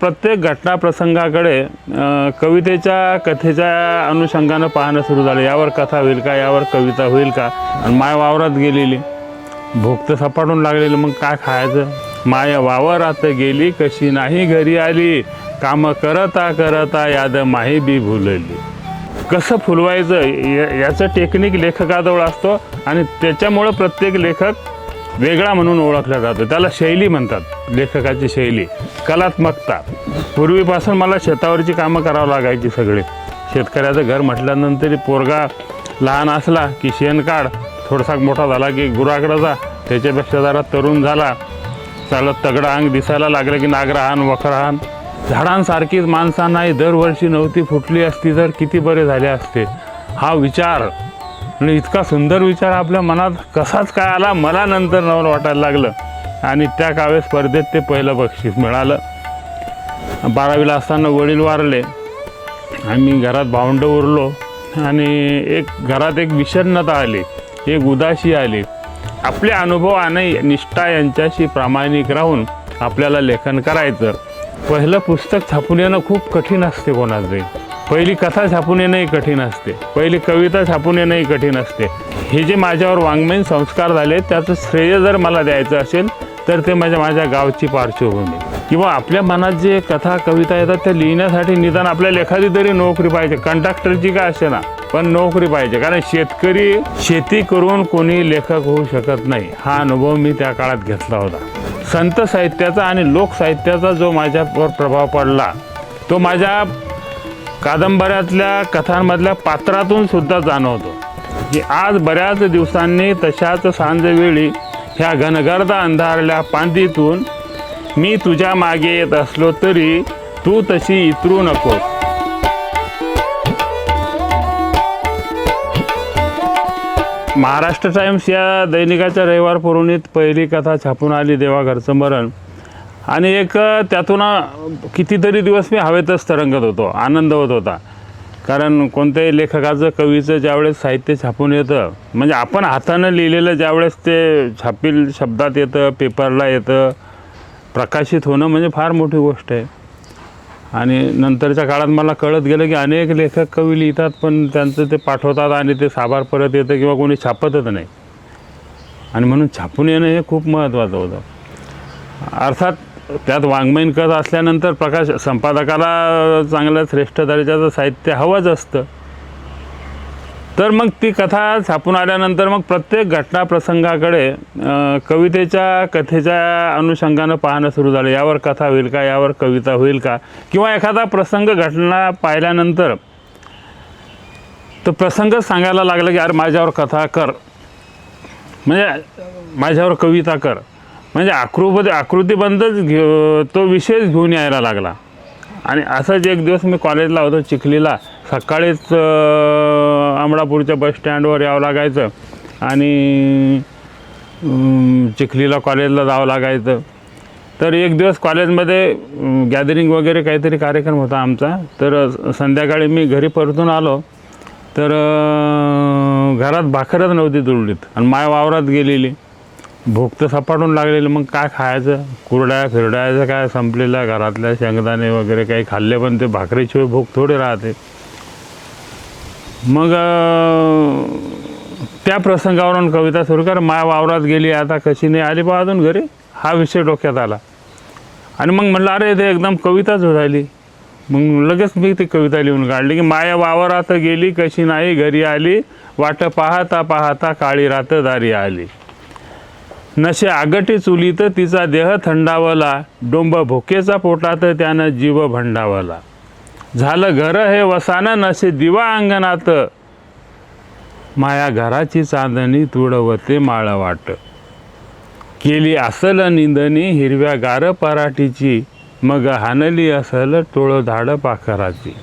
प्रत्येक घटना प्रसंगाकडे कवितेच्या कथेच्या अनुषंगानं पाहणं सुरू झालं. यावर कथा होईल का? यावर कविता होईल का? आणि माय वावरात गेलेली. भूक तर सपाटून लागलेली. मग काय खायचं? माय वावरात गेली कशी नाही घरी आली. कामं करता करता याद माही बी भुलली. कसं फुलवायचं? या- याचं टेक्निक लेखकाजवळ असतो आणि त्याच्यामुळं प्रत्येक लेखक वेगळा म्हणून ओळखला जातो. त्याला शैली म्हणतात लेखकाची शैली. कलात्मकता. पूर्वीपासून मला शेतावरची कामं करावं लागायची सगळे. शेतकऱ्याचं घर म्हटल्यानंतर पोरगा लहान असला की शेण काढ थोडासा मोठा झाला की गुराकडं जा. त्याच्यापेक्षा जरा तरुण झाला चालत तगडा अंग दिसायला लागलं की नागराहान वखराहान. झाडांसारखीच माणसांनाही दरवर्षी नव्हती फुटली असती तर किती बरे झाले असते. हा विचार आणि इतका सुंदर विचार आपल्या मनात कसाच काय आला मला नंतर नवल वाटायला लागलं. आणि त्या काव्य स्पर्धेत ते पहिलं बक्षीस मिळालं. बारावीला असताना वडील वारले. आम्ही घरात भावंड उरलो. आणि एक घरात एक विषन्नता आली. एक उदासी आली. आपले अनुभव आणि निष्ठा यांच्याशी प्रामाणिक राहून आपल्याला लेखन करायचं. पहिलं पुस्तक छापून येणं खूप कठीण असते कोणाचंही. पहिली कथा छापून येणंही कठीण असते. पहिली कविता छापून येणंही कठीण असते. हे जे माझ्यावर वाङ्मयीन संस्कार झाले त्याचं श्रेय जर मला द्यायचं असेल तर ते माझ्या माझ्या गावची पार्श्वभूमी. किंवा आपल्या मनात जे कथा कविता येतात त्या लिहिण्यासाठी निदान आपल्याला एखादी तरी नोकरी पाहिजे. कंडक्टरची का असे ना पण नोकरी पाहिजे. कारण शेतकरी शेती करून कोणी लेखक होऊ शकत नाही. हा अनुभव मी त्या काळात घेतला होता. संत साहित्याचा आणि लोकसाहित्याचा जो माझ्यावर प्रभाव पडला तो माझ्या कादंबऱ्यातल्या कथांमधल्या पात्रातून सुद्धा जाणवतो की आज बऱ्याच दिवसांनी तशाच सांजवेळी ह्या घनगर्द अंधारल्या पांदीतून मी तुझ्या मागे येत असलो तरी तू तशी इतरू नकोस महाराष्ट्र टाइम्स या दैनिकाच्या रविवार पुरवणीत पहिली कथा छापून आली देवाघरचं मरण. आणि एक त्यातून कितीतरी दिवस मी हवेतच तरंगत होतो आनंद होत होता. कारण कोणत्याही लेखकाचं कवीचं ज्यावेळेस साहित्य छापून येतं म्हणजे आपण हातानं लिहिलेलं ज्यावेळेस ते छापील शब्दात येतं पेपरला येतं प्रकाशित होणं म्हणजे फार मोठी गोष्ट आहे. आणि नंतरच्या काळात मला कळत गेलं की अनेक लेखक कवी लिहितात पण त्यांचं ते पाठवतात आणि ते साभार परत येतं किंवा कोणी छापतच नाही. आणि म्हणून छापून येणं हे खूप महत्त्वाचं होतं. अर्थात त्यात वाङ्मयीन कथ असल्यानंतर प्रकाश संपादकाला चांगलं श्रेष्ठ दर्जाचं साहित्य हवंच असतं. तर मग ती कथा छापून आल्यानंतर मग प्रत्येक घटना प्रसंगाकडे कवितेच्या कथेच्या अनुषंगानं पाहणं सुरू झालं. यावर कथा होईल का? यावर कविता होईल का? किंवा एखादा प्रसंग घटना पाहिल्यानंतर तो प्रसंगच सांगायला लागला की अरे माझ्यावर कथा कर. म्हणजे माझ्यावर कविता कर. म्हणजे आकृती आकृतीबंधच घे तो विषयच घेऊन यायला लागला. आणि असंच एक दिवस मी कॉलेजला होतो चिखलीला सकाळीच अं, बस स्टँडवर यावं लागायचं आणि चिखलीला कॉलेजला जावं लागायचं. तर एक दिवस कॉलेजमध्ये गॅदरिंग वगैरे काहीतरी कार्यक्रम होता आमचा. तर संध्याकाळी मी घरी परतून आलो. तर घरात भाकरच नव्हती तुरडीत. आणि माय वावरात गेलेली. भूक तर सपाटून लागलेलं मग काय खायचं? कुरड्या फिरड्याचं काय संपलेलं? घरातल्या शेंगदाणे वगैरे काही खाल्ले पण ते भाकरीशिवाय भूक थोडी राहते. मग त्या प्रसंगावरून कविता सुरू कर माय वावरात गेली आता कशी नाही आली बा अजून घरी? हा विषय डोक्यात आला. आणि मग म्हणलं अरे ते एकदम कविताच झाली. मग लगेच मी ती कविता लिहून काढली की माया वावरात गेली कशी नाही घरी आली. वाट पाहता पाहता काळी रात दारी आली. नशे आगटी चुलीत तिचा देह थंडावला. डोंब भोकेचा पोटात त्यानं जीव भंडावला. झालं घर हे वसानं नसे दिवा अंगणात. माया घराची चांदणी तुडवते माळ वाट केली असल निंदणी हिरव्या गार पराठीची. मग हानली असल टोळ धाड पाखराची.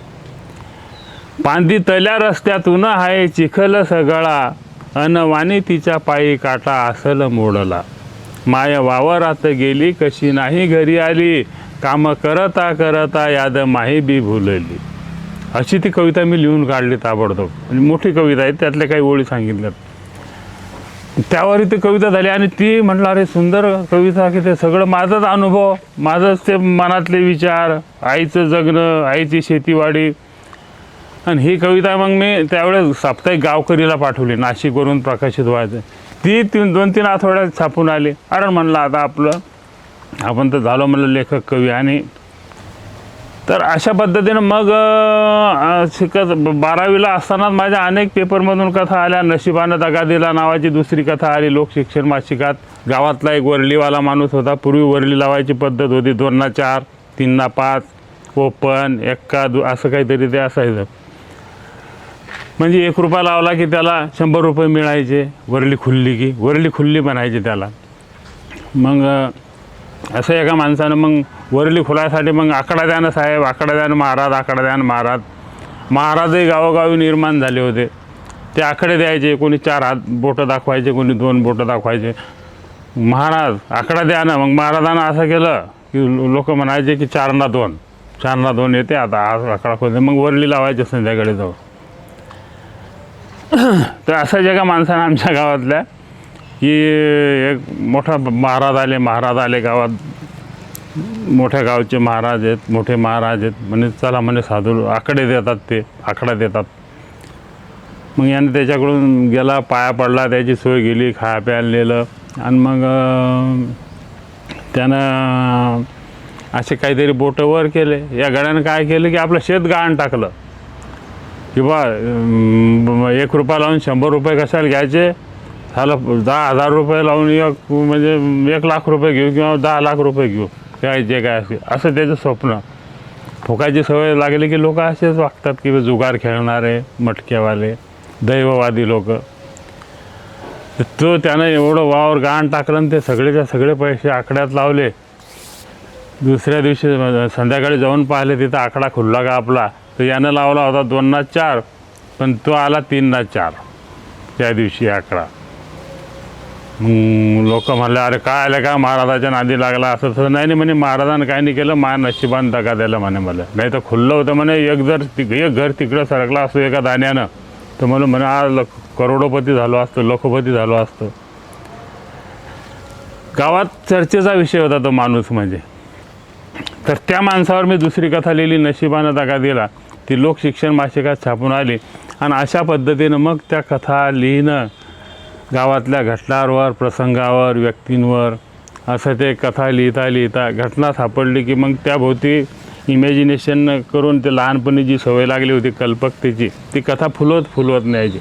पांदी तल्या रस्त्यातून हाय चिखल सगळा. अनवाणी तिच्या पायी काटा असल मोडला. माय वावरात गेली कशी नाही घरी आली काम करता करता याद माही बी भुलली. अशी ती कविता मी लिहून काढली ताबडतोब. म्हणजे मोठी कविता आहे त्यातल्या काही ओळी सांगितल्यात. त्यावर ती कविता झाली आणि ती म्हटलं अरे सुंदर कविता की ते सगळं माझाच अनुभव माझंच ते मनातले विचार आईचं जगणं आईची शेतीवाडी आणि ही कविता मग मी त्यावेळेस साप्ताहिक गावकरीला पाठवली नाशिकवरून प्रकाशित व्हायचं. ती तीन दोन तीन आठवड्यात छापून आली. अरे म्हणलं आता आपलं आपण तर झालो म्हणलं लेखक कवी आणि तर अशा पद्धतीनं मग शिकत बारावीला असतानाच माझ्या अनेक पेपरमधून कथा आल्या. नशिबानं दगादिला नावाची दुसरी कथा आली. लोकशिक्षण मासिकात गावातला एक वरलीवाला माणूस होता. पूर्वी वरली लावायची पद्धत होती. दोनना चार तीनना पाच ओपन एक्का दु असं काहीतरी ते असायचं. म्हणजे एक रुपया लावला की त्याला शंभर रुपये मिळायचे वरली खुल्ली की वरली खुल्ली बनायची त्याला. मग असं एका माणसानं मग वरली खुलासाठी मग आकडा द्यानं साहेब आकडा द्यानं महाराज आकडा द्यानं महाराज. महाराजही गावोगावी निर्माण झाले होते. ते आकडे द्यायचे कोणी चार हात बोटं दाखवायचे कोणी दोन बोटं दाखवायचे. महाराज आकडा द्या ना मग महाराजानं असं केलं की लोक म्हणायचे की चारना दोन चारना दोन येते आता आज आकडा खोदे मग वरली लावायचे संध्याकाळी जाऊ तर असं जे का माणसानं आमच्या गावातल्या की एक मोठा महाराज आले महाराज आले गावात. मोठ्या गावचे महाराज आहेत मोठे महाराज आहेत. म्हणे चला म्हणे साधू आकडे देतात ते आकडा देतात. मग याने त्याच्याकडून गेला पाया पडला त्याची सोय गेली खाया प्यायला नेलं. आणि मग त्यानं असे काहीतरी बोटं वर केले. या गड्यानं काय केलं की आपलं शेत गहाण टाकलं. की बा एक रुपया लावून शंभर रुपये कशाला घ्यायचे? झालं दहा हजार रुपये लावून एक म्हणजे एक लाख रुपये घेऊ किंवा दहा लाख रुपये घेऊ. काय जे काय असेल. असं त्याचं स्वप्न. फुकायची सवय लागली की लोक असेच वागतात की जुगार खेळणारे मटक्यावाले दैववादी लोक. तो त्यानं एवढं वावर गाण टाकलं आणि ते सगळेच्या सगळे पैसे आकड्यात लावले. दुसऱ्या दिवशी संध्याकाळी जाऊन पाहिले तिथं आकडा खुलला का आपला? तर यानं लावला होता दोनना चार पण तो आला तीनना चार. त्या दिवशी आकडा मग लोक म्हणले अरे काय आलं का? महाराजाच्या नादी लागला. असं तसं नाही नाही म्हणे महाराजानं काय नाही केलं माझ्या नशिबान दगा द्यायला म्हणे मला. नाही तर खुल्लं होतं म्हणे एक जर तिक एक घर तिकडं सरकला असतो एका दाण्यानं तर मला म्हणे आज लख करोडोपती झालो असतो लखोपती झालो असतो. गावात चर्चेचा विषय होता तो माणूस म्हणजे. तर त्या माणसावर मी दुसरी कथा लिहिली नशिबानं दगा दिला. ती लोकशिक्षण मासिकात छापून आली. आणि अशा पद्धतीनं मग त्या कथा लिहिणं गावातल्या घटनांवर प्रसंगावर व्यक्तींवर असं ते कथा लिहिता लिहिता घटना सापडली की मग त्याभोवती इमॅजिनेशन करून ते लहानपणी जी सवय लागली होती कल्पकतेची ती कथा फुलवत फुलवत न्यायची.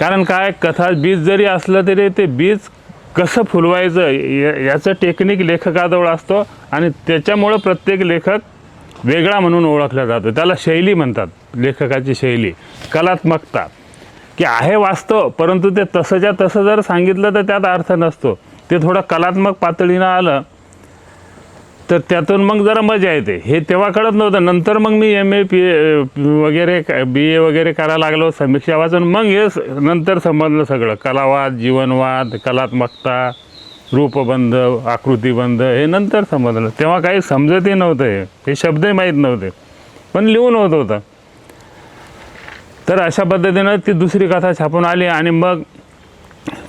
कारण काय? कथा बीज जरी असलं तरी ते बीज कसं फुलवायचं या- याचं टेक्निक लेखकाजवळ असतो आणि त्याच्यामुळं प्रत्येक लेखक वेगळा म्हणून ओळखला जातो. त्याला शैली म्हणतात लेखकाची शैली. कलात्मकता. की आहे वास्तव परंतु ते तसंच्या तसं जर सांगितलं तर त्यात अर्थ नसतो. ते थोडं कलात्मक पातळीनं आलं तर त्यातून मग जरा मजा येते. हे तेव्हा कळत नव्हतं. नंतर मग मी एम ए पी वगैरे बी ए वगैरे करायला लागलो. समीक्षा वाचून मग हे नंतर समजलं सगळं. कलावाद जीवनवाद कलात्मकता रूपबंध आकृतीबंध हे नंतर समजलं. तेव्हा काही समजतही नव्हतं हे. हे शब्दही माहीत नव्हते. पण लिहून होत होतं. तर अशा पद्धतीनं ती दुसरी कथा छापून आली आणि मग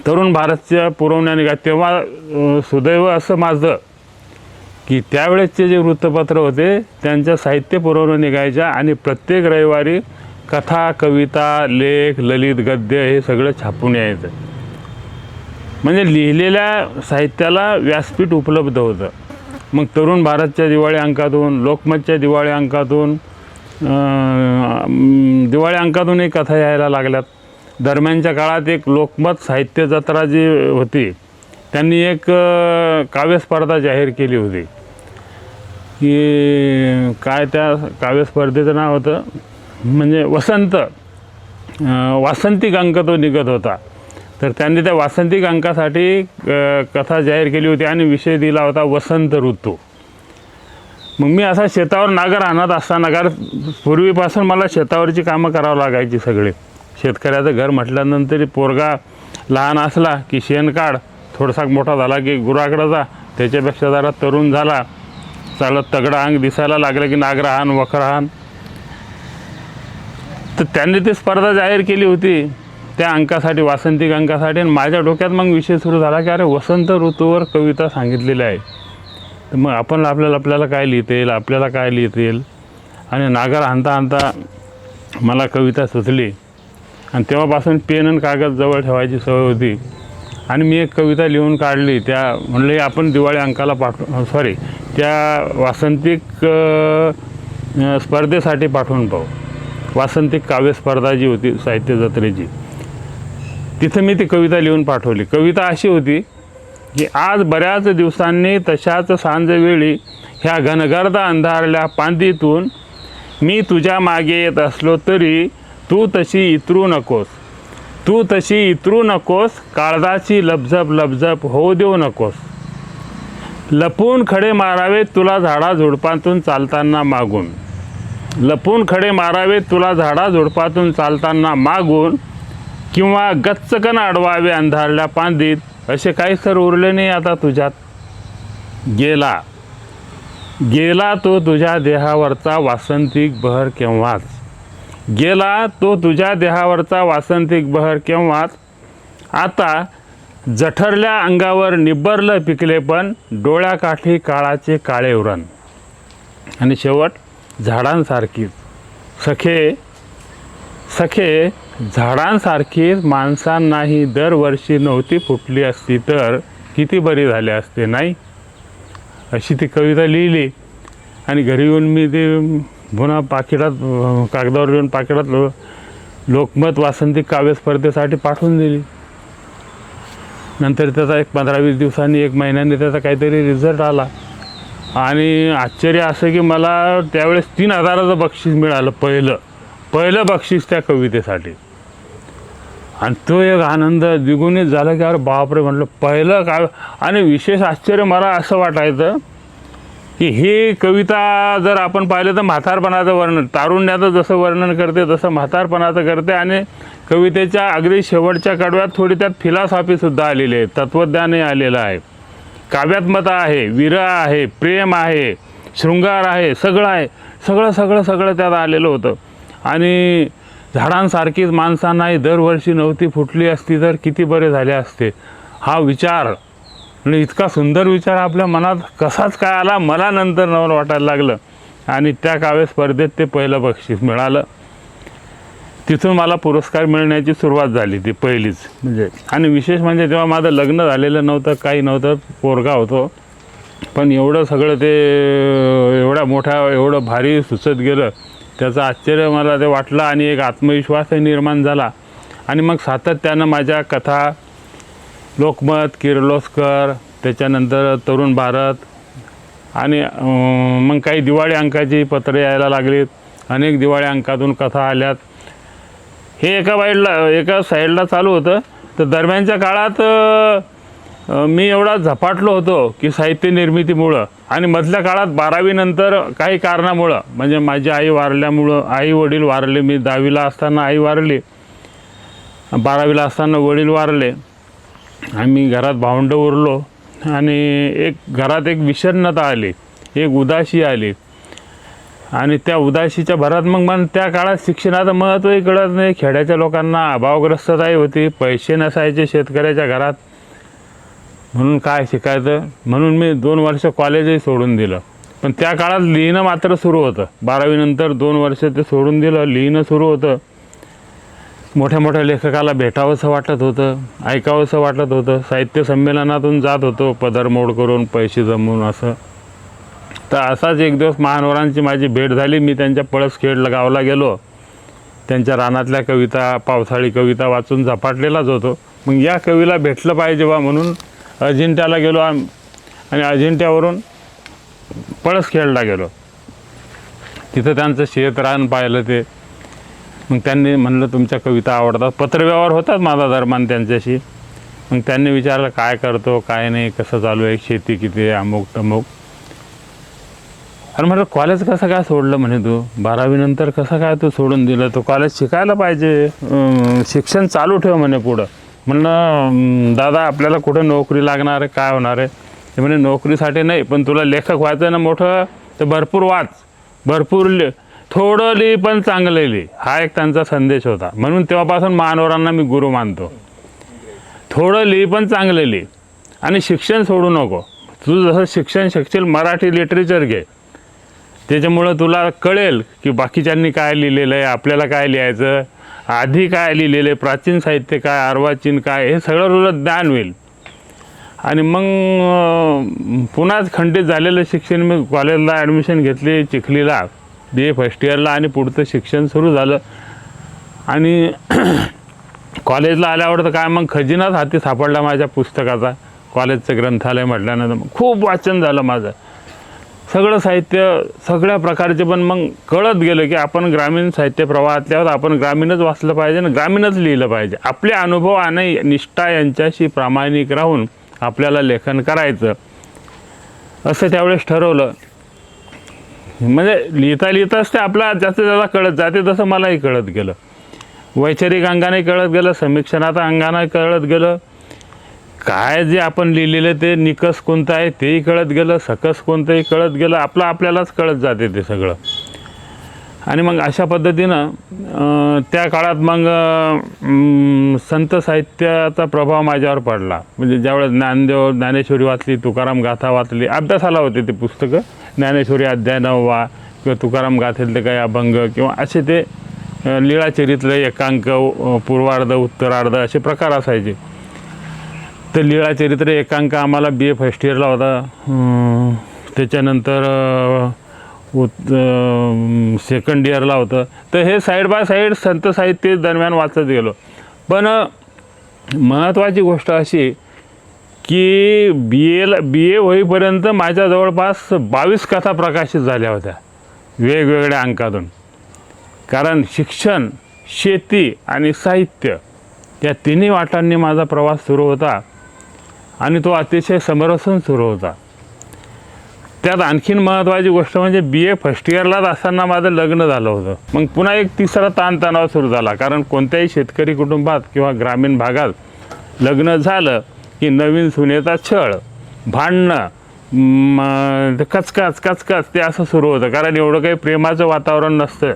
तरुण भारतच्या पुरवण्याने का तेव्हा सुदैव असं माझं की त्यावेळेसचे जे वृत्तपत्र होते त्यांच्या साहित्य पुरवण्या निघायच्या आणि प्रत्येक रविवारी कथा कविता लेख ललित गद्य हे सगळं छापून यायचं. म्हणजे लिहिलेल्या साहित्याला व्यासपीठ उपलब्ध होतं. मग तरुण भारतच्या दिवाळी अंकातून लोकमतच्या दिवाळी अंकातून दिवाळी दिवाळी अंकातूनही कथा यायला लागल्यात. दरम्यानच्या काळात एक लोकमत साहित्य जत्रा जी होती त्यांनी एक काव्यस्पर्धा जाहीर केली होती. की काय त्या काव्यस्पर्धेचं नाव होतं? म्हणजे वसंत वासंतिक अंक तो निघत होता. तर त्यांनी त्या वासंतिक अंकासाठी कथा जाहीर केली होती आणि विषय दिला होता वसंत ऋतू. मग मी असा शेतावर नागर आणत असताना कारण पूर्वीपासून मला शेतावरची कामं करावं लागायची सगळे. शेतकऱ्याचं घर म्हटल्यानंतर पोरगा लहान असला की शेण काढ थोडासा मोठा झाला की गुराकडं जा त्याच्यापेक्षा जरा तरुण झाला चालत तगडा अंग दिसायला लागलं की नागरहान वखरहान तर त्यांनी ती स्पर्धा जाहीर केली होती. त्या अंकासाठी वासंतिक अंकासाठी आणि माझ्या डोक्यात मग विषय सुरू झाला की अरे वसंत ऋतूवर कविता सांगितलेली आहे तर मग आपण आपल्याला आपल्याला काय लिहिता येईल आपल्याला काय लिहिता येईल आणि नागर हाणता हाणता मला कविता सुचली. आणि तेव्हापासून पेन आणि कागद जवळ ठेवायची सवय होती. आणि मी एक कविता लिहून काढली. त्या म्हणले आपण दिवाळी अंकाला पाठव सॉरी त्या वासंतिक स्पर्धेसाठी पाठवून पाहू. वासंतिक काव्य स्पर्धा जी होती साहित्य जत्रेची. तिथं मी ती कविता लिहून पाठवली. कविता अशी होती की आज बऱ्याच दिवसांनी तशाच सांजवेळी ह्या घनगर्द अंधारल्या पांदीतून मी तुझ्या मागे येत असलो तरी तू तशी इतरू नकोस. तू तशी इतरू नकोस काळजाची लपझप लपझप होऊ देऊ नकोस. लपून खडे मारावे तुला झाडा झुडपातून चालताना मागून. लपून खडे मारावे तुला झाडा झुडपातून चालताना मागून किंवा गच्चकन अडवावे अंधारल्या पांदीत असे काही सर उरले नाही आता तुझ्यात. गेला. गेला तो तुझ्या देहावरचा वासंतिक बहर केव्हाच? गेला तो तुझ्या देहावरचा वासंतिक बहर केव्हाच? आता जठरल्या अंगावर निब्बरलं पिकले पण डोळ्याकाठी काळाचे काळे उरण. आणि शेवट झाडांसारखीच सखे सखे झाडांसारखीच माणसांनाही दरवर्षी नव्हती फुटली असती तर किती बरी झाले असते नाही? अशी ती कविता लिहिली आणि घरी येऊन मी ते पुन्हा पाकिटात कागदावर येऊन पाकिटात लो लोकमत वासंतिक काव्य स्पर्धेसाठी पाठवून दिली. नंतर त्याचा एक पंधरा वीस दिवसांनी एक महिन्याने त्याचा काहीतरी रिझल्ट आला. आणि आश्चर्य असं की मला त्यावेळेस तीन हजाराचं बक्षीस मिळालं पहिलं. पहिलं बक्षीस त्या कवितेसाठी. आणि तो एक आनंद द्विगुणित झाला की अरे बापरे म्हटलं पहिलं काय आणि विशेष आश्चर्य मला असं वाटायचं की ही कविता जर आपण पाहिलं तर म्हातारपणाचं वर्णन तारुण्याचं जसं वर्णन करते तसं म्हातारपणाचं करते. आणि कवितेच्या अगदी शेवटच्या कडव्यात थोडी त्यात फिलॉसॉफीसुद्धा आलेली आहे तत्त्वज्ञानही आलेलं आहे. काव्यात्मता आहे विरह आहे प्रेम आहे शृंगार आहे सगळं आहे. सगळं सगळं सगळं त्यात आलेलं होतं. आणि झाडांसारखीच माणसांनाही दरवर्षी नव्हती फुटली असती तर किती बरे झाले असते. हा विचार आणि इतका सुंदर विचार आपल्या मनात कसाच काय आला मला नंतर नवल वाटायला लागलं. आणि त्या काव्य स्पर्धेत ते पहिलं बक्षीस मिळालं. तिथून मला पुरस्कार मिळण्याची सुरुवात झाली ती पहिलीच. म्हणजे? आणि विशेष म्हणजे तेव्हा माझं लग्न झालेलं नव्हतं काही नव्हतं पोरगा होतो. पण एवढं सगळं ते एवढ्या मोठ्या एवढं भारी सुचत गेलं. त्याचं आश्चर्य मला ते वाटलं आणि एक आत्मविश्वासही निर्माण झाला. आणि मग सातत्यानं माझ्या कथा लोकमत किर्लोस्कर त्याच्यानंतर तरुण भारत आणि मग काही दिवाळी अंकाची पत्रे यायला लागलीत. अनेक दिवाळी अंकातून कथा आल्यात. हे एका वाईडला एका साईडला चालू होतं. तर दरम्यानच्या काळात मी एवढा झपाटलो होतो की साहित्य निर्मितीमुळं आणि मधल्या काळात बारावीनंतर काही कारणामुळं म्हणजे माझी आई वारल्यामुळं आई वडील वारले मी दहावीला असताना आई वारली बारावीला असताना वडील वारले आम्ही घरात भावंड उरलो आणि एक घरात एक विषन्नता आली एक उदासी आली. आणि त्या उदाशीच्या भरात मग मन त्या काळात शिक्षणाचं महत्त्वही कळत नाही खेड्याच्या लोकांना अभावग्रस्तताही होती पैसे नसायचे शेतकऱ्याच्या घरात. म्हणून काय शिकायचं? म्हणून मी दोन वर्ष कॉलेजही सोडून दिलं. पण त्या काळात लिहिणं मात्र सुरू होतं. बारावीनंतर दोन वर्ष ते सोडून दिलं लिहिणं सुरू होतं. मोठ्या मोठ्या लेखकाला भेटावंसं वाटत होतं ऐकावंसं वाटत होतं साहित्य संमेलनातून जात होतो पदरमोड करून पैसे जमवून असं. तर असाच एक दिवस महानवरांची माझी भेट झाली. मी त्यांच्या पळसखेड गावाला गेलो. त्यांच्या रानातल्या कविता पावसाळी कविता वाचून झपाटलेलाच होतो. मग या कवीला भेटलं पाहिजे बा म्हणून अजिंठ्याला गेलो आम आणि अजिंठ्यावरून पळसखेडला गेलो. तिथं त्यांचं शेत रान पाहिलं ते. मग त्यांनी म्हणलं तुमच्या कविता आवडतात. पत्रव्यवहार होतात माझा दरम्यान त्यांच्याशी. मग त्यांनी विचारलं काय करतो काय नाही कसं चालू आहे शेती किती आहे अमुक तमुक? अरे म्हटलं कॉलेज कसं काय सोडलं म्हणे तू? बारावीनंतर कसं काय तू सोडून दिलं? तू कॉलेज शिकायला पाहिजे. शिक्षण चालू ठेव म्हणे पुढं. म्हणलं अं, दादा आपल्याला कुठं नोकरी लागणार आहे? काय होणार आहे? ते म्हणे नोकरीसाठी नाही पण तुला लेखक व्हायचं आहे ना मोठं तर भरपूर वाच. भरपूर लि थोडं लिही पण चांगलं लिही हा एक त्यांचा संदेश होता. म्हणून तेव्हापासून मानवरांना मी गुरु मानतो. थोडं लिही पण चांगलं लिही आणि शिक्षण सोडू नको. तू जसं शिक्षण शिकशील मराठी लिटरेचर घे. त्याच्यामुळं तुला कळेल की बाकीच्यांनी काय लिहिलेलं आहे आपल्याला काय लिहायचं? आधी काय लिहिलेलं आहे प्राचीन साहित्य काय अर्वाचीन काय हे सगळं तुला ज्ञान होईल. आणि मग पुन्हाच खंडित झालेलं शिक्षण मी कॉलेजला ॲडमिशन घेतली चिखलीला बी ए फर्स्ट इयरला आणि पुढचं शिक्षण सुरू झालं. आणि कॉलेजला आल्यावर तर काय मग खजिनाच हाती सापडला माझ्या पुस्तकाचा. कॉलेजचं ग्रंथालय म्हटल्यानंतर मग खूप वाचन झालं माझं. सगळं साहित्य सगळ्या प्रकारचे पण मग कळत गेलं की आपण ग्रामीण साहित्य प्रवाहातले आहोत आपण ग्रामीणच वाचलं पाहिजे आणि ग्रामीणच लिहिलं पाहिजे. आपले अनुभव आणि निष्ठा यांच्याशी प्रामाणिक राहून आपल्याला लेखन करायचं असं त्यावेळेस ठरवलं. म्हणजे लिहिता लिहिताच ते आपला जास्तीत जास्त कळत जाते तसं मलाही कळत गेलं. वैचारिक अंगाने कळत गेलं समीक्षणाचा अंगाने कळत गेलं. काय जे आपण लिहिलेलं ते निकस कोणतं आहे तेही कळत गेलं सकस कोणतंही कळत गेलं आपलं आपल्यालाच कळत जाते ते सगळं. आणि मग अशा पद्धतीनं त्या काळात मग संत साहित्याचा प्रभाव माझ्यावर पडला. म्हणजे ज्यावेळेस ज्ञानदेव ज्ञानेश्वरी वाचली तुकाराम गाथा वाचली अभ्यासाला होते ते पुस्तकं. ज्ञानेश्वरी अध्याय नववा किंवा तुकाराम गाथेतले काही अभंग किंवा असे ते अं, एकांक पूर्वार्ध उत्तरार्ध असे प्रकार असायचे. तर लीळा चरित्र एकांक आम्हाला बी ए फर्स्ट इयरला होता. त्याच्यानंतर उत सेकंड इयरला होतं. तर हे साईड बाय साईड संत साहित्य दरम्यान वाचत गेलो. पण महत्त्वाची गोष्ट अशी की बी एला बी ए होईपर्यंत माझ्या जवळपास बावीस कथा प्रकाशित झाल्या होत्या वेगवेगळ्या अंकातून. कारण शिक्षण शेती आणि साहित्य या तिन्ही वाटांनी माझा प्रवास सुरू होता. आणि तो अतिशय समरसून सुरू होता. त्यात आणखीन महत्त्वाची गोष्ट म्हणजे बी ए फर्स्ट इयरलाच असताना माझं लग्न झालं होतं. मग पुन्हा एक तिसरा ताणतणाव सुरू झाला. कारण कोणत्याही शेतकरी कुटुंबात किंवा ग्रामीण भागात लग्न झालं की नवीन सुनेचा छळ भांडणं कचकच कचकच ते असं सुरू होतं. कारण एवढं काही प्रेमाचं वातावरण नसतं.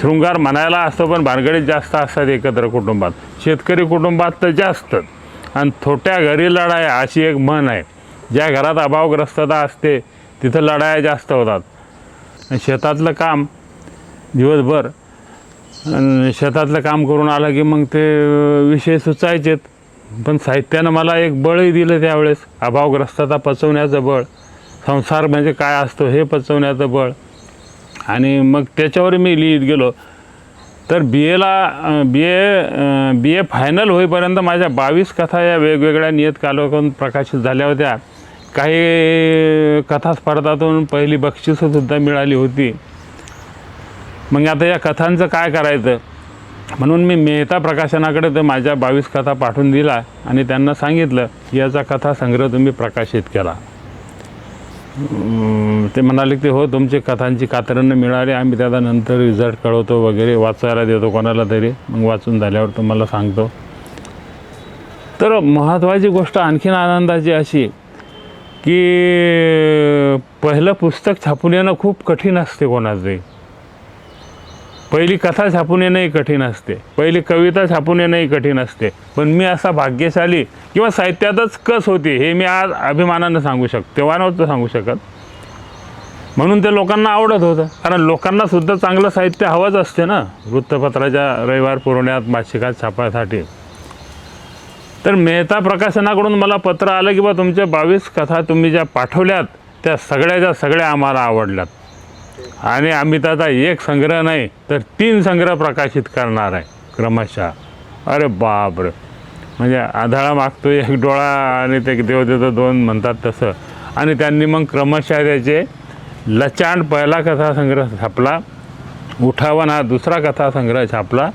शृंगार म्हणायला असतो पण भानगडीत जास्त असतात एकत्र कुटुंबात. शेतकरी कुटुंबात तर जास्तच आणि थोट्या घरी लढाया अशी एक म्हण आहे. ज्या घरात अभावग्रस्तता असते तिथं लढाया जास्त होतात. शेतातलं काम दिवसभर शेतातलं काम करून आलं की मग ते विषय सुचायचेत. पण साहित्यानं मला एक बळही दिलं त्यावेळेस अभावग्रस्तता पचवण्याचं बळ. संसार म्हणजे काय असतो हे पचवण्याचं बळ. आणि मग त्याच्यावर मी लिहित गेलो. तर बी एला बी ए बी ए फायनल होईपर्यंत माझ्या बावीस कथा या वेगवेगळ्या नियतकालिकातून प्रकाशित झाल्या होत्या. काही कथा स्पर्धातून पहिली बक्षिसंसुद्धा मिळाली होती. मग आता या कथांचं काय करायचं? म्हणून मी मेहता प्रकाशनाकडे तर माझ्या बावीस कथा पाठवून दिला आणि त्यांना सांगितलं की याचा कथा संग्रह तुम्ही प्रकाशित केला ते म्हणाले की हो तुमची कथांची कातरणं मिळाली आम्ही त्याचा नंतर रिझल्ट कळवतो वगैरे वाचायला देतो कोणाला तरी. मग वाचून झाल्यावर तुम्हाला सांगतो. तर महत्त्वाची गोष्ट आणखीन आनंदाची अशी की पहिलं पुस्तक छापून येणं खूप कठीण असते कोणाचंही. पहिली कथा छापून येणंही कठीण असते. पहिली कविता छापून येणंही कठीण असते. पण मी असा भाग्यशाली किंवा साहित्यातच कस होती हे मी आज अभिमानानं सांगू शकतो तेव्हा नव्हतं सांगू शकत. म्हणून ते लोकांना आवडत होतं. कारण लोकांना सुद्धा चांगलं साहित्य हवंच असते ना. वृत्तपत्राच्या रविवार पुरवण्यात मासिकात छापासाठी. तर मेहता प्रकाशनाकडून मला पत्र आलं की बा तुमच्या बावीस कथा तुम्ही ज्या पाठवल्यात त्या सगळ्या ज्या सगळ्या आम्हाला आवडल्यात. आणि आम्ही त्याचा एक संग्रह नाही तर तीन संग्रह प्रकाशित करणार आहे क्रमशः. अरे बापरे. म्हणजे आधाळा मागतो एक डोळा आणि ते देव देतो दोन म्हणतात तसं. आणि त्यांनी मग क्रमशः त्याचे लचांड पहिला कथा संग्रह छापला उठावन हा दुसरा कथासंग्रह छापला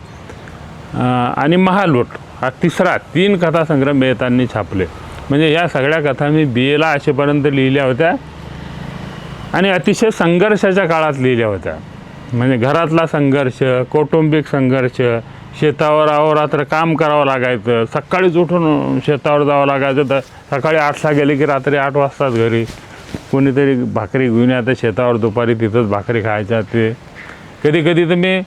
आणि महालूट हा तिसरा तीन कथासंग्रह मेहतांनी छापले. म्हणजे या सगळ्या कथा मी बी एला असेपर्यंत लिहिल्या होत्या. आणि अतिशय संघर्षाच्या काळात लिहिल्या होत्या. म्हणजे घरातला संघर्ष कौटुंबिक संघर्ष शेतावर अहोरात्र काम करावं लागायचं सकाळीच उठून शेतावर जावं लागायचं तर सकाळी आठला गेले की रात्री आठ वाजताच घरी. कोणीतरी भाकरी घेऊन येतं शेतावर दुपारी तिथंच भाकरी खायच्या ते. कधी कधी तर मी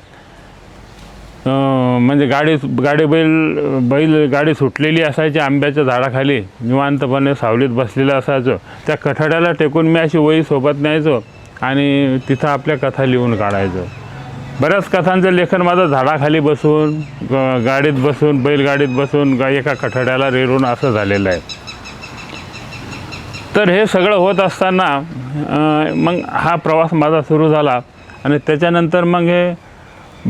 म्हणजे गाडी गाडी बैल बैल गाडी सुटलेली असायची आंब्याच्या झाडाखाली. निवांतपणे सावलीत बसलेलं असायचं. त्या कठाड्याला टेकून मी अशी वही सोबत न्यायचो आणि तिथं आपल्या कथा लिहून काढायचो. बऱ्याच कथांचं लेखन माझं झाडाखाली बसून ग- गाडीत बसून बैलगाडीत बसून गा- एका कठाड्याला रेरून असं झालेलं आहे. तर हे सगळं होत असताना मग हा प्रवास माझा सुरू झाला आणि त्याच्यानंतर मग हे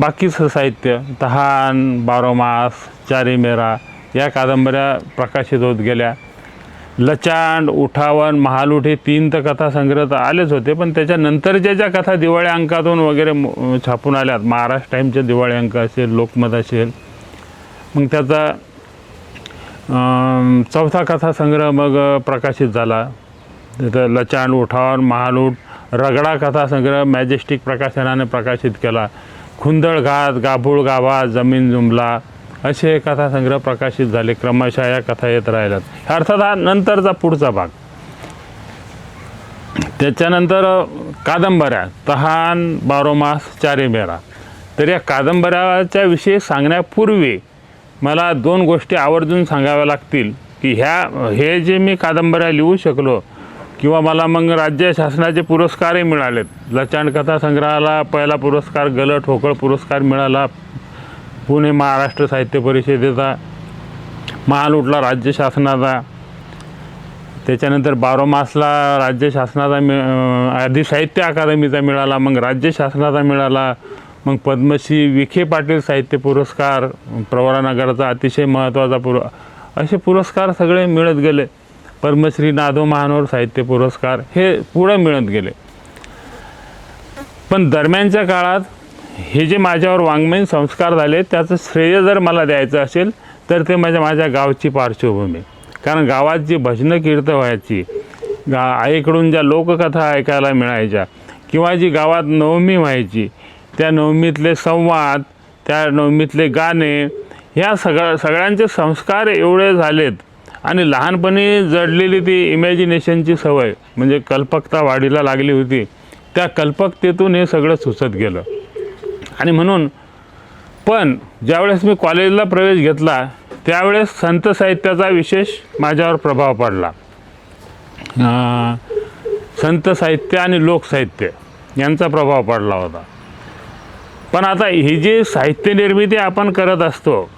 बाकीचं साहित्य तहान बारोमास चारी मेरा या कादंबऱ्या प्रकाशित होत गेल्या. लचांड उठावन महालूट हे तीन तर कथा संग्रह तर आलेच होते पण त्याच्यानंतरच्या ज्या कथा दिवाळी अंकातून वगैरे छापून आल्यात महाराष्ट्र टाईमचे दिवाळी अंक असेल लोकमत असेल मग त्याचा चौथा कथा संग्रह मग प्रकाशित झाला. तिथं लचांड उठावन महालूट रगडा कथा संग्रह मॅजेस्टिक प्रकाशनाने प्रकाशित केला. खुंदळ घात गाभूळ गावा जमीन जुमला असे कथासंग्रह प्रकाशित झाले. क्रमशः या कथा येत राहिल्यात. अर्थात हा नंतरचा पुढचा भाग. त्याच्यानंतर कादंबऱ्या. तहान बारोमास चारे मेरा. तर या कादंबऱ्याच्या विषयी सांगण्यापूर्वी मला दोन गोष्टी आवर्जून सांगाव्या लागतील की ह्या हे जे मी कादंबऱ्या लिहू शकलो किंवा मला मग राज्य शासनाचे पुरस्कारही मिळालेत. लचांड कथा संग्रहाला पहिला पुरस्कार गल ठोकळ पुरस्कार मिळाला. पुणे महाराष्ट्र साहित्य परिषदेचा महालूटला राज्य शासनाचा. त्याच्यानंतर बारोमासला राज्य शासनाचा मि आधी साहित्य अकादमीचा मिळाला मग राज्य शासनाचा मिळाला. मग पद्मश्री विखे पाटील साहित्य पुरस्कार प्रवरानगरचा अतिशय महत्त्वाचा पुर असे पुरस्कार सगळे मिळत गेले. पद्मश्री नादो महानोर साहित्य पुरस्कार हे पुढं मिळत गेले. पण दरम्यानच्या काळात हे जे माझ्यावर वाङ्मयीन संस्कार झाले त्याचं श्रेय जर मला द्यायचं असेल तर ते माझ्या माझ्या गावची पार्श्वभूमी. कारण गावात जी भजनं कीर्त व्हायची गा आईकडून ज्या लोककथा ऐकायला मिळायच्या किंवा जी गावात नवमी व्हायची त्या नवमीतले संवाद त्या नवमीतले गाणे ह्या सगळ्या सगळ्यांचे संस्कार एवढे झालेत आणि लहानपणी जडलेली ती इमॅजिनेशनची सवय म्हणजे कल्पकता वाढीला लागली होती त्या कल्पकतेतून हे सगळं सुचत गेलं. आणि म्हणून पण ज्यावेळेस मी कॉलेजला प्रवेश घेतला त्यावेळेस संत साहित्याचा विशेष माझ्यावर प्रभाव पडला. संत साहित्य आणि लोकसाहित्य यांचा प्रभाव पडला होता. पण आता ही जी साहित्य निर्मिती आपण करत असतो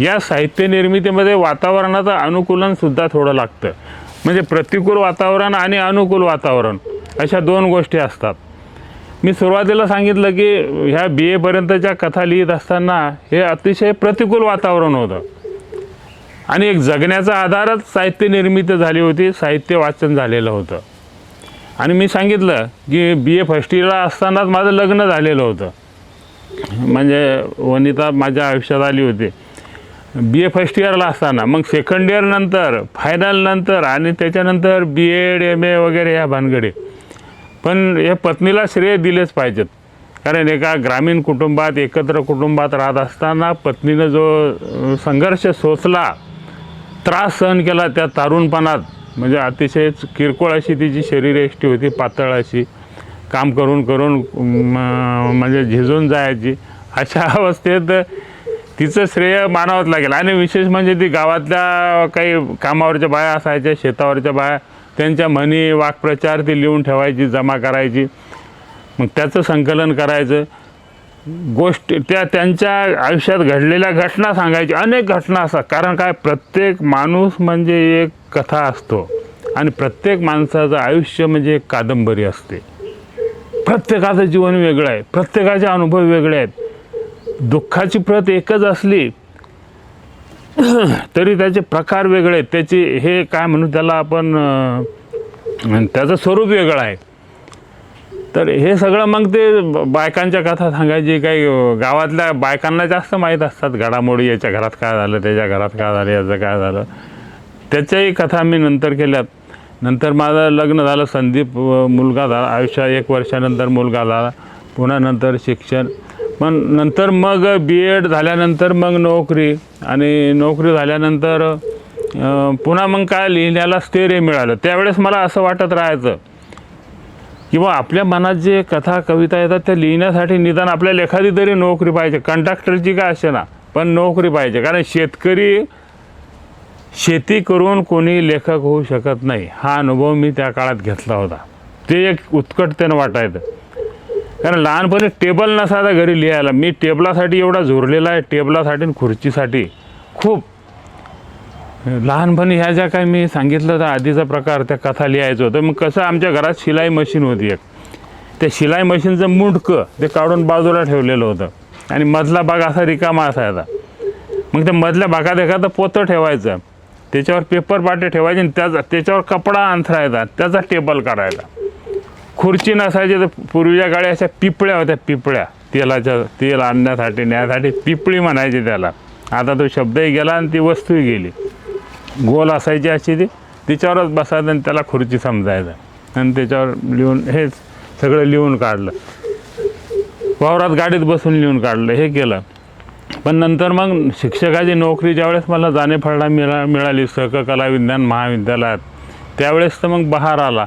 या साहित्य निर्मितीमध्ये वातावरणाचं अनुकूलनसुद्धा थोडं लागतं. म्हणजे प्रतिकूल वातावरण आणि अनुकूल वातावरण अशा दोन गोष्टी असतात. मी सुरुवातीला सांगितलं की ह्या बी एपर्यंतच्या कथा लिहित असताना हे अतिशय प्रतिकूल वातावरण होतं. आणि एक जगण्याचा आधारच साहित्य निर्मिती झाली होती साहित्य वाचन झालेलं होतं. आणि मी सांगितलं की बी ए फर्स्ट इयरला असतानाच माझं लग्न झालेलं होतं. म्हणजे वनिता माझ्या आयुष्यात आली होती. बी ए फर्स्ट इयरला असताना मग सेकंड इयर नंतर फायनल नंतर आणि त्याच्यानंतर बी एड एम ए वगैरे ह्या भानगडी. पण हे पत्नीला श्रेय दिलेच पाहिजेत. कारण एका ग्रामीण कुटुंबात एकत्र कुटुंबात राहत असताना पत्नीनं जो संघर्ष सोसला त्रास सहन केला त्या तारुणपणात म्हणजे अतिशय किरकोळ अशी तिची शरीरयष्टी होती पातळ अशी. काम करून करून म्हणजे झिजून जायची. अशा अवस्थेत तिचं श्रेय मानावंच लागेल. आणि विशेष म्हणजे ती गावातल्या काही कामावरच्या बाया असायच्या शेतावरच्या बाया त्यांच्या म्हणी वाक्प्रचार ती लिहून ठेवायची जमा करायची. मग त्याचं संकलन करायचं. गोष्ट त्या त्यांच्या आयुष्यात घडलेल्या घटना सांगायची. अनेक घटना असतात. कारण काय? प्रत्येक माणूस म्हणजे एक कथा असतो. आणि प्रत्येक माणसाचं आयुष्य म्हणजे एक कादंबरी असते. प्रत्येकाचं जीवन वेगळं आहे. प्रत्येकाचे अनुभव वेगळे आहेत. दुःखाची प्रत एकच असली तरी त्याचे प्रकार वेगळे आहेत. त्याची हे काय म्हणू त्याला आपण त्याचं स्वरूप वेगळं आहे. तर हे सगळं मग ते बायकांच्या कथा सांगायची काही गावातल्या बायकांना जास्त माहीत असतात घडामोडी याच्या घरात काय झालं त्याच्या घरात काय झालं याचं काय झालं. त्याच्याही कथा मी नंतर केल्यात. नंतर माझं लग्न झालं संदीप मुलगा झाला आयुष्यात एक वर्षानंतर मुलगा झाला पुन्हा नंतर शिक्षण. पण नंतर मग बी एड झाल्यानंतर मग नोकरी आणि नोकरी झाल्यानंतर पुन्हा मग काय लिहिण्याला स्थैर्य मिळालं. त्यावेळेस मला असं वाटत राहायचं किंवा आपल्या मनात जे कथा कविता येतात त्या लिहिण्यासाठी निदान आपल्याला एखादी तरी नोकरी पाहिजे. कंडक्टरची काय असे ना पण नोकरी पाहिजे. कारण शेतकरी शेती करून कोणी लेखक होऊ शकत नाही. हा अनुभव मी त्या काळात घेतला होता. ते एक उत्कटतेनं वाटायचं. कारण लहानपणी टेबल नसायचा घरी लिहायला. मी टेबलासाठी एवढा झोरलेला आहे टेबलासाठी आणि खुर्चीसाठी. खूप. लहानपणी ह्या ज्या काही मी सांगितलं होतं आधीचा प्रकार त्या कथा लिहायचं होतं. मग कसं आमच्या घरात शिलाई मशीन होती एक. त्या शिलाई मशीनचं मुंडकं ते काढून बाजूला ठेवलेलं होतं. आणि मधला भाग असा रिकामा असायचा. मग त्या मधल्या भागात एखादं पोतं ठेवायचं. त्याच्यावर पेपर पाटे ठेवायचे आणि त्याचा त्याच्यावर कपडा अंथरायचा. त्याचा टेबल काढायचा. खुर्ची नसायची तर पूर्वीच्या काळी अशा पिपळ्या होत्या पिपळ्या. तेलाच्या तेल आणण्यासाठी न्यायसाठी पिपळी म्हणायची त्याला. आता तो शब्दही गेला आणि ती वस्तूही गेली. गोल असायची अशी ती. तिच्यावरच बसायचं आणि त्याला खुर्ची समजायचं. आणि त्याच्यावर लिहून हेच सगळं लिहून काढलं. वावरात गाडीत बसून लिहून काढलं हे केलं. पण नंतर मग शिक्षकाची नोकरी ज्यावेळेस मला जाणेफळा मिळा मिळाली सहकला विज्ञान महाविद्यालयात त्यावेळेस तर मग बहार आला.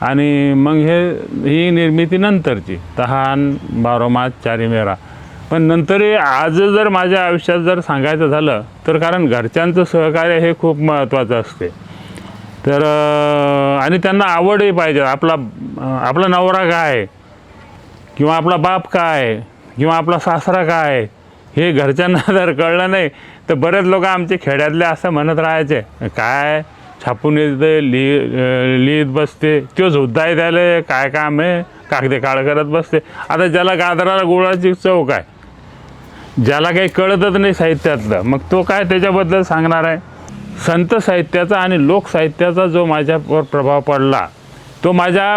आणि मग हे ही निर्मिती नंतरची तहान बारोमास चारी मेरा पण नंतरही आज जर माझ्या आयुष्यात जर सांगायचं झालं तर कारण घरच्यांचं सहकार्य हे खूप महत्त्वाचं असते. तर आणि त्यांना आवडही पाहिजे. आपला आपला नवरा काय? आहे किंवा आपला बाप काय? आहे किंवा आपला सासरा काय? आहे हे घरच्यांना जर कळलं नाही तर बरेच लोक आमचे खेड्यातले असं म्हणत राहायचे काय? छापून येते लिहि लिहित बसते. तो सुद्धा त्याला काय काम आहे? कागदे काळ करत बसते. आता ज्याला गाजराला गुळाची चव काय? ज्याला काही कळतच नाही साहित्यातलं. मग तो काय त्याच्याबद्दल सांगणार आहे? संत साहित्याचा आणि लोकसाहित्याचा जो माझ्यावर प्रभाव पडला तो माझ्या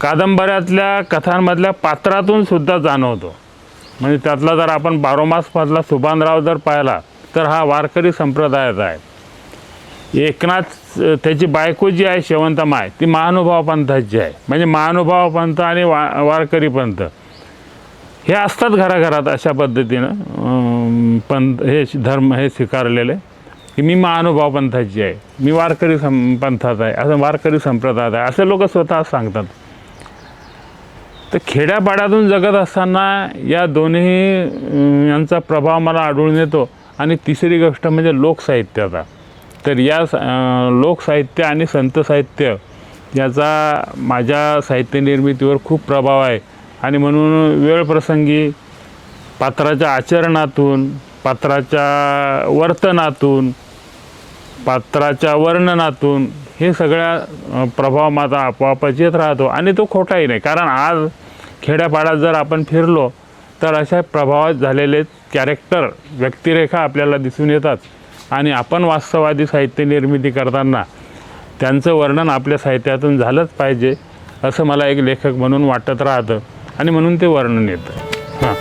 कादंबऱ्यातल्या कथांमधल्या पात्रातून सुद्धा जाणवतो. म्हणजे त्यातला जर आपण बारोमासमधला सुभानराव जर पाहिला तर हा वारकरी संप्रदायाचा आहे. एकनाथ त्याची बायको जी आहे शेवंतमाय ती महानुभाव पंथाची आहे. म्हणजे महानुभाव पंथ आणि वा वारकरी पंथ हे असतात घराघरात अशा पद्धतीनं पंथ हे धर्म हे स्वीकारलेले. की मी महानुभाव पंथाची आहे. मी वारकरी सं पंथात आहे. असं वारकरी संप्रदायात आहे. असे लोक स्वतः सांगतात. तर खेड्यापाड्यातून जगत असताना या दोन्ही यांचा प्रभाव मला आढळून येतो. आणि तिसरी गोष्ट म्हणजे लोकसाहित्याचा. तर या लोकसाहित्य आणि संत साहित्य याचा माझ्या साहित्य निर्मितीवर खूप प्रभाव आहे. आणि म्हणून वेळप्रसंगी पात्राच्या आचरणातून पात्राच्या वर्तनातून पात्राच्या वर्णनातून हे सगळ्या प्रभाव माझा आपोआपच येत राहतो. आणि तो खोटाही नाही. कारण आज खेड्यापाड्यात जर आपण फिरलो तर अशा प्रभावात झालेले कॅरेक्टर व्यक्तिरेखा आपल्याला दिसून येतात. आणि आपण वास्तववादी साहित्य निर्मिती करताना त्यांचं वर्णन आपल्या साहित्यातून झालंच पाहिजे असं मला एक लेखक म्हणून वाटत राहतं आणि म्हणून ते वर्णन येतं. हां.